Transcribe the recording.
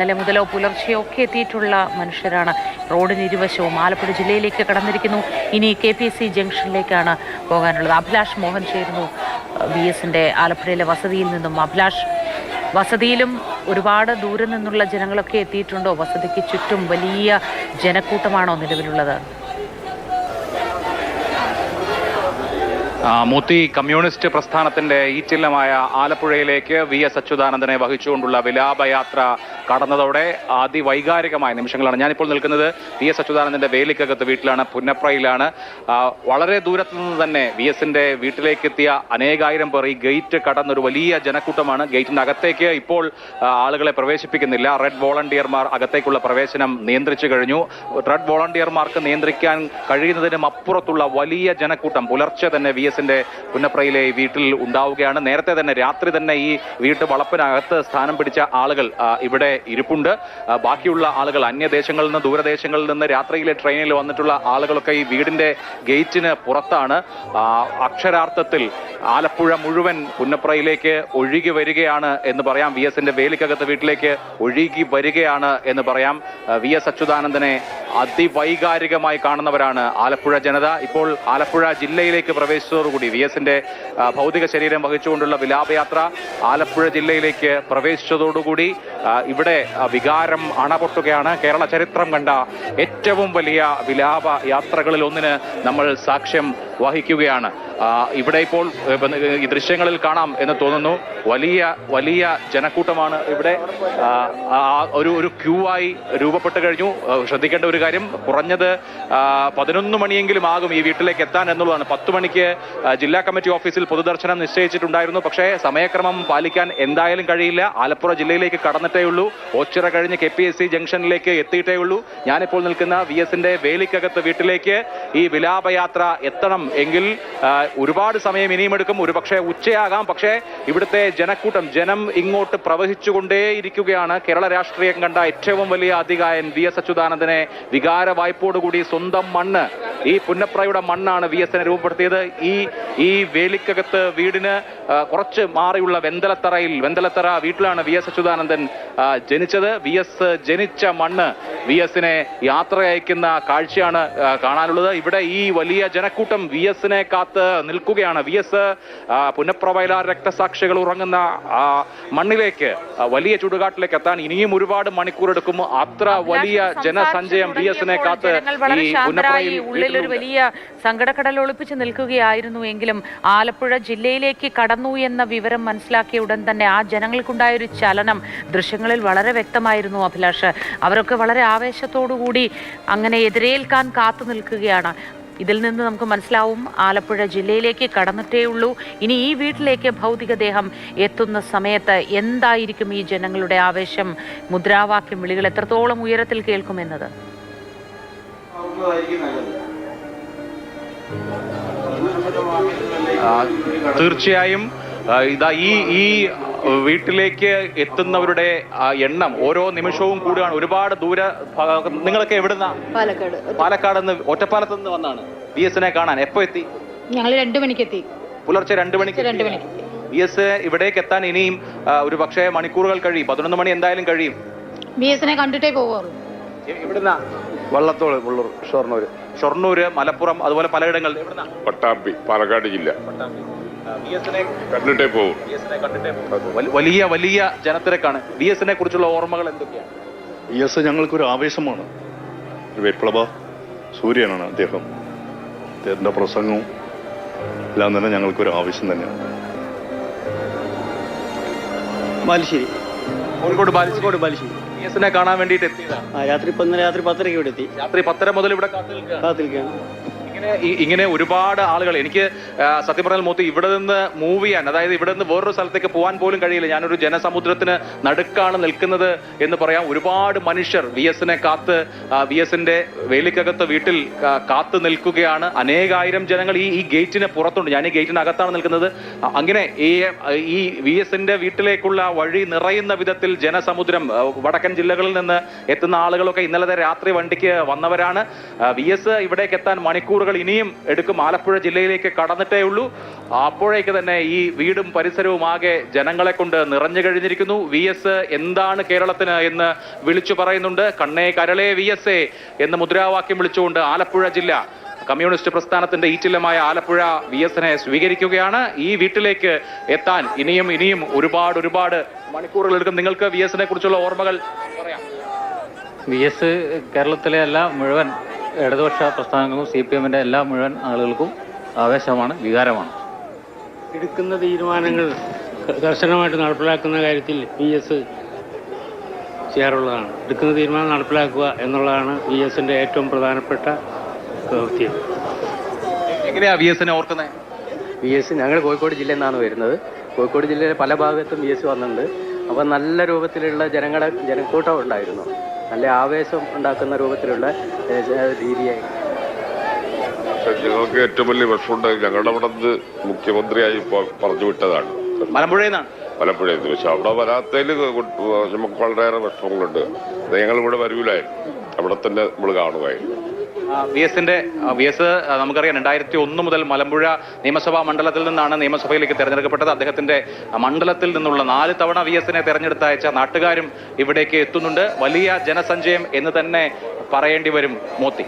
ഇന്നലെ മുതലോ പുലർച്ചെയോ ഒക്കെ എത്തിയിട്ടുള്ള മനുഷ്യരാണ്. റോഡിന് ഇരുവശവും ആലപ്പുഴ ജില്ലയിലേക്ക് കടന്നിരിക്കുന്നു. ഇനി കെ പി എസ് സി ജംഗ്ഷനിലേക്കാണ് പോകാനുള്ളത്. അഭിലാഷ് മോഹൻ ചേരുന്നു. ബി എസിന്റെ ആലപ്പുഴയിലെ വസതിയിൽ നിന്നും. അഭിലാഷ് വസതിയിലും ഒരുപാട് ദൂരെ നിന്നുള്ള ജനങ്ങളൊക്കെ എത്തിയിട്ടുണ്ടോ? വസതിക്ക് ചുറ്റും വലിയ ജനക്കൂട്ടമാണോ നിലവിലുള്ളത്? മൂത്തി കമ്മ്യൂണിസ്റ്റ് പ്രസ്ഥാനത്തിന്റെ ഈറ്റില്ലമായ ആലപ്പുഴയിലേക്ക് വി എസ് അച്യുതാനന്ദനെ വഹിച്ചുകൊണ്ടുള്ള വിലാപയാത്ര കടന്നതോടെ അതിവൈകാരികമായ നിമിഷങ്ങളാണ്. ഞാനിപ്പോൾ നിൽക്കുന്നത് വി എസ് അച്യുതാനന്ദന്റെ വേലിക്കകത്ത് വീട്ടിലാണ് പുന്നപ്രയിലാണ്. വളരെ ദൂരത്തു നിന്ന് തന്നെ വി എസിന്റെ വീട്ടിലേക്ക് എത്തിയ അനേകായിരം പേർ ഈ ഗേറ്റ് കടന്നൊരു വലിയ ജനക്കൂട്ടമാണ്. ഗേറ്റിന്റെ അകത്തേക്ക് ഇപ്പോൾ ആളുകളെ പ്രവേശിപ്പിക്കുന്നില്ല. റെഡ് വോളണ്ടിയർമാർ അകത്തേക്കുള്ള പ്രവേശനം നിയന്ത്രിച്ചു കഴിഞ്ഞു. റെഡ് വോളണ്ടിയർമാർക്ക് നിയന്ത്രിക്കാൻ കഴിയുന്നതിനും അപ്പുറത്തുള്ള വലിയ ജനക്കൂട്ടം പുലർച്ചെ തന്നെ വി എസിന്റെ പുന്നപ്രയിലെ വീട്ടിൽ ഉണ്ടാവുകയാണ്. നേരത്തെ തന്നെ രാത്രി തന്നെ ഈ വീട്ട് വളപ്പിനകത്ത് സ്ഥാനം പിടിച്ച ആളുകൾ ഇവിടെ ഇരിപ്പുണ്ട്. ബാക്കിയുള്ള ആളുകൾ അന്യദേശങ്ങളിൽ നിന്ന് ദൂരദേശങ്ങളിൽ നിന്ന് രാത്രിയിലെ ട്രെയിനിൽ വന്നിട്ടുള്ള ആളുകളൊക്കെ ഈ വീടിന്റെ ഗേറ്റിന് പുറത്താണ്. അക്ഷരാർത്ഥത്തിൽ ആലപ്പുഴ മുഴുവൻ പുന്നപ്രയിലേക്ക് ഒഴുകി വരികയാണ് എന്ന് പറയാം. വി എസിന്റെ വേലിക്കകത്ത് വീട്ടിലേക്ക് ഒഴുകി വരികയാണ് എന്ന് പറയാം. വി എസ് അച്യുതാനന്ദനെ അതിവൈകാരികമായി കാണുന്നവരാണ് ആലപ്പുഴ ജനത. ഇപ്പോൾ ആലപ്പുഴ ജില്ലയിലേക്ക് പ്രവേശിച്ചതോടുകൂടി വി എസിന്റെ ഭൗതിക ശരീരം വഹിച്ചുകൊണ്ടുള്ള വിലാപയാത്ര ആലപ്പുഴ ജില്ലയിലേക്ക് പ്രവേശിച്ചതോടുകൂടി ആ, ഇവിടെ വികാരം അണപൊട്ടുകയാണ്. കേരള ചരിത്രം കണ്ട ഏറ്റവും വലിയ വിലാപ യാത്രകളിൽ ഒന്നിന് നമ്മൾ സാക്ഷ്യം വഹിക്കുകയാണ്. ഇവിടെ ഇപ്പോൾ ഈ ദൃശ്യങ്ങളിൽ കാണാം എന്ന് തോന്നുന്നു. വലിയ വലിയ ജനക്കൂട്ടമാണ് ഇവിടെ. ഒരു ഒരു ക്യൂ ആയി രൂപപ്പെട്ട് കഴിഞ്ഞു. ശ്രദ്ധിക്കേണ്ട ഒരു കാര്യം കുറഞ്ഞത് പതിനൊന്ന് മണിയെങ്കിലും ആകും ഈ വീട്ടിലേക്ക് എത്താൻ എന്നുള്ളതാണ്. പത്ത് മണിക്ക് ജില്ലാ കമ്മിറ്റി ഓഫീസിൽ പൊതുദർശനം നിശ്ചയിച്ചിട്ടുണ്ടായിരുന്നു. പക്ഷേ സമയക്രമം പാലിക്കാൻ എന്തായാലും കഴിയില്ല. ആലപ്പുഴ ജില്ലയിലേക്ക് കടന്നിട്ടേ ഉള്ളൂ. ഓച്ചിറ കഴിഞ്ഞ് കെ പി എസ് സി ജംഗ്ഷനിലേക്ക് എത്തിയിട്ടേ ഉള്ളൂ. ഞാനിപ്പോൾ നിൽക്കുന്ന വി എസിന്റെ വേലിക്കകത്ത് വീട്ടിലേക്ക് ഈ വിലാപയാത്ര എത്തണം എങ്കിൽ ഒരുപാട് സമയം ഇനിയും എടുക്കും. ഒരുപക്ഷെ ഉച്ചയാകാം. പക്ഷേ ഇവിടുത്തെ ജനക്കൂട്ടം ജനം ഇങ്ങോട്ട് പ്രവഹിച്ചുകൊണ്ടേയിരിക്കുകയാണ് കേരള രാഷ്ട്രീയം കണ്ട ഏറ്റവും വലിയ അധികായൻ വി എസ് അച്യുതാനന്ദനെ വികാര വായ്പോടുകൂടി സ്വന്തം മണ്ണ് ഈ പുന്നപ്രയുടെ മണ്ണാണ് വി എസിനെ രൂപപ്പെടുത്തിയത്. ഈ ഈ വേലിക്കകത്ത് വീടിന് കുറച്ച് മാറിയുള്ള വെന്തലത്തറയിൽ വെന്തലത്തറ വീട്ടിലാണ് വി എസ് അച്യുതാനന്ദൻ ജനിച്ചത്. വി എസ് ജനിച്ച മണ്ണ് വി എസിനെ യാത്ര അയക്കുന്ന കാഴ്ചയാണ് കാണാനുള്ളത്. ഇവിടെ ഈ വലിയ ജനക്കൂട്ടം വി എസിനെ കാത്ത് നിൽക്കുകയാണ്. വി എസ് പുനഃപ്രവയലാർ രക്തസാക്ഷികൾ ഉറങ്ങുന്ന മണ്ണിലേക്ക് വലിയ ചുടുകാട്ടിലേക്ക് എത്താൻ ഇനിയും ഒരുപാട് മണിക്കൂർ എടുക്കും അത്ര വലിയ ജനസഞ്ചയം വി എസിനെ കാത്ത് ഉള്ളിലൊരു ഈ ഉള്ളിൽ ഒരു വലിയ സങ്കടക്കടൽ ഒളിപ്പിച്ച് നിൽക്കുകയായിരുന്നു എങ്കിലും ആലപ്പുഴ ജില്ലയിലേക്ക് കടന്നു എന്ന വിവരം മനസ്സിലാക്കിയ ഉടൻ തന്നെ ആ ജനങ്ങൾക്കുണ്ടായ ഒരു ചലനം ദൃശ്യങ്ങളിൽ വളരെ വ്യക്തമായിരുന്നു അഭിലാഷ്. അവരൊക്കെ വളരെ ആവേശത്തോടുകൂടി അങ്ങനെ എതിരേൽക്കാൻ കാത്തു നിൽക്കുകയാണ്. ഇതിൽ നിന്ന് നമുക്ക് മനസ്സിലാവും ആലപ്പുഴ ജില്ലയിലേക്ക് കടന്നിട്ടേ ഉള്ളൂ. ഇനി ഈ വീട്ടിലേക്ക് ഭൗതികദേഹം എത്തുന്ന സമയത്ത് എന്തായിരിക്കും ഈ ജനങ്ങളുടെ ആവേശം? മുദ്രാവാക്യം വിളികൾ എത്രത്തോളം ഉയരത്തിൽ കേൾക്കുമെന്നത്? തീർച്ചയായും ഇതാ ഈ ഈ വീട്ടിലേക്ക് എത്തുന്നവരുടെ എണ്ണം ഓരോ നിമിഷവും കൂടുകയാണ്. ഒരുപാട് ദൂര നിങ്ങളൊക്കെ എവിടുന്ന? പാലക്കാട്. പാലക്കാട് നിന്ന് ഒറ്റപ്പാലത്ത് നിന്ന് വന്നാണ് ബി എസിനെ കാണാൻ. എപ്പോ എത്തി? ഞങ്ങൾ രണ്ടു മണിക്ക് എത്തി പുലർച്ചെ രണ്ടു മണിക്ക് രണ്ടു മണിക്ക്. ബി എസ് ഇവിടേക്ക് എത്താൻ ഇനിയും ഒരു പക്ഷേ മണിക്കൂറുകൾ കഴിയും. പതിനൊന്ന് മണി എന്തായാലും കഴിയും. ബി എസിനെ കണ്ടിട്ടേ പോവാറുള്ളൂ. എവിടുന്നാ? വള്ളത്തോൾ ഉള്ളൂർ ഷൊർണൂർ ഷൊർണൂര് മലപ്പുറം അതുപോലെ പലയിടങ്ങളിൽ. എവിടുന്നാ? പട്ടാമ്പി പാലക്കാട് ജില്ല. എസിനെ കണ്ടിട്ടേ പോകും. വലിയ വലിയ ജനത്തിരക്കാണ്. ബി എസിനെ കുറിച്ചുള്ള ഓർമ്മകൾ എന്തൊക്കെയാണ്? വി എസ് ഞങ്ങൾക്കൊരു ആവേശമാണ്. ഒരു വിപ്ലവ സൂര്യനാണ് അദ്ദേഹം. അദ്ദേഹത്തിന്റെ പ്രസംഗവും എല്ലാം തന്നെ ഞങ്ങൾക്കൊരു ആവശ്യം തന്നെയാണ്. ബാലുശ്ശേരി. കോഴിക്കോട് ബാലിച്ച് കോഴിക്കോട് ബാലുശ്ശേരി. എസിനെ കാണാൻ വേണ്ടിയിട്ട് എത്തിയതാണ് ആ രാത്രി ഇപ്പം ഇന്നലെ രാത്രി പത്തരയ്ക്ക് ഇവിടെ എത്തി. രാത്രി പത്തര മുതൽ ഇവിടെ കാത്തു നിൽക്കുകയാണ് കാത്തിരിക്കുകയാണ്. ഇങ്ങനെ ഇങ്ങനെ ഒരുപാട് ആളുകൾ എനിക്ക് സത്യം പറഞ്ഞാൽ മൂത്ത് ഇവിടെ നിന്ന് മൂവ് ചെയ്യാൻ അതായത് ഇവിടെ നിന്ന് വേറൊരു സ്ഥലത്തേക്ക് പോകാൻ പോലും കഴിയില്ല. ഞാനൊരു ജനസമുദ്രത്തിന് നടുക്കാണ് നിൽക്കുന്നത് എന്ന് പറയാം ഒരുപാട് മനുഷ്യർ വി എസിനെ കാത്ത് വി എസിന്റെ വേലിക്കകത്ത് വീട്ടിൽ കാത്തു നിൽക്കുകയാണ്. അനേകായിരം ജനങ്ങൾ ഈ ഈ ഗേറ്റിന് പുറത്തുണ്ട്. ഞാൻ ഈ ഗേറ്റിനകത്താണ് നിൽക്കുന്നത്. അങ്ങനെ ഈ ഈ വി എസിന്റെ വീട്ടിലേക്കുള്ള വഴി നിറയുന്ന വിധത്തിൽ ജനസമുദ്രം വടക്കൻ ജില്ലകളിൽ നിന്ന് എത്തുന്ന ആളുകളൊക്കെ ഇന്നലത്തെ രാത്രി വണ്ടിക്ക് വന്നവരാണ്. വി എസ് ഇവിടേക്ക് എത്താൻ മണിക്കൂറുകൾ ഇനിയും എടുക്കും. ആലപ്പുഴ ജില്ലയിലേക്ക് കടന്നിട്ടേ ഉള്ളൂ. അപ്പോഴേക്ക് തന്നെ ഈ വീടും പരിസരവും ആകെ ജനങ്ങളെ കൊണ്ട് നിറഞ്ഞു കഴിഞ്ഞിരിക്കുന്നു. വി എസ് എന്താണ് കേരളത്തിന് എന്ന് വിളിച്ചു പറയുന്നുണ്ട്. കണ്ണേ കരളേ വി എസ് എ എന്ന് മുദ്രാവാക്യം വിളിച്ചുകൊണ്ട് ആലപ്പുഴ ജില്ല കമ്മ്യൂണിസ്റ്റ് പ്രസ്ഥാനത്തിന്റെ ഈറ്റില്ലമായ ആലപ്പുഴ വി എസിനെ സ്വീകരിക്കുകയാണ്. ഈ വീട്ടിലേക്ക് എത്താൻ ഇനിയും ഇനിയും ഒരുപാട് ഒരുപാട് മണിക്കൂറുകൾ എടുക്കും. നിങ്ങൾക്ക് വി എസിനെ കുറിച്ചുള്ള ഓർമ്മകൾ പറയാം. വി എസ് കേരളത്തിലെ അല്ല മുഴുവൻ ഇടതുപക്ഷ പ്രസ്ഥാനങ്ങൾക്കും സി പി എമ്മിന്റെ എല്ലാ മുഴുവൻ ആളുകൾക്കും ആവേശമാണ് വികാരമാണ്. എടുക്കുന്ന തീരുമാനങ്ങൾ കർശനമായിട്ട് നടപ്പിലാക്കുന്ന കാര്യത്തിൽ പി എസ് ചെയ്യാറുള്ളതാണ്. എടുക്കുന്ന തീരുമാനം നടപ്പിലാക്കുക എന്നുള്ളതാണ് പി എസിന്റെ ഏറ്റവും പ്രധാനപ്പെട്ട ദൗത്യം. എങ്ങനെയാണ് വി എസിനെ ഓർക്കുന്നത് വി എസ് ഞങ്ങൾ കോഴിക്കോട് ജില്ലയിൽ നിന്നാണ് വരുന്നത്. കോഴിക്കോട് ജില്ലയിലെ പല ഭാഗത്തും വി എസ് വന്നിട്ടുണ്ട്. അപ്പോൾ നല്ല രൂപത്തിലുള്ള ജനങ്ങളെ ജനക്കൂട്ടം ഉണ്ടായിരുന്നു. നല്ല ആവേശം ഉണ്ടാക്കുന്ന രൂപത്തിലുള്ള രീതിയായി. പക്ഷെ ഞങ്ങൾക്ക് ഏറ്റവും വലിയ വിഷമുണ്ട് ഞങ്ങളുടെ അവിടെ നിന്ന് മുഖ്യമന്ത്രിയായി പറഞ്ഞു വിട്ടതാണ്. മലമ്പുഴയിൽ നിന്നാണ് പക്ഷെ അവിടെ വരാത്തതിൽ നമുക്ക് വളരെയേറെ വിഷമങ്ങളുണ്ട്. അത് ഞങ്ങൾ ഇവിടെ വരൂലായിരുന്നു. അവിടെ തന്നെ നമ്മൾ കാണുമായിരുന്നു. വി എസിന്റെ വി എസ് നമുക്കറിയാം രണ്ടായിരത്തി ഒന്ന് മുതൽ മലമ്പുഴ നിയമസഭാ മണ്ഡലത്തിൽ നിന്നാണ് നിയമസഭയിലേക്ക് തെരഞ്ഞെടുക്കപ്പെട്ടത്. അദ്ദേഹത്തിന്റെ മണ്ഡലത്തിൽ നിന്നുള്ള നാല് തവണ വി എസിനെ തെരഞ്ഞെടുത്തയച്ച നാട്ടുകാരും ഇവിടേക്ക് എത്തുന്നുണ്ട്. വലിയ ജനസഞ്ചയം എന്ന് തന്നെ പറയേണ്ടി വരും മോത്തി.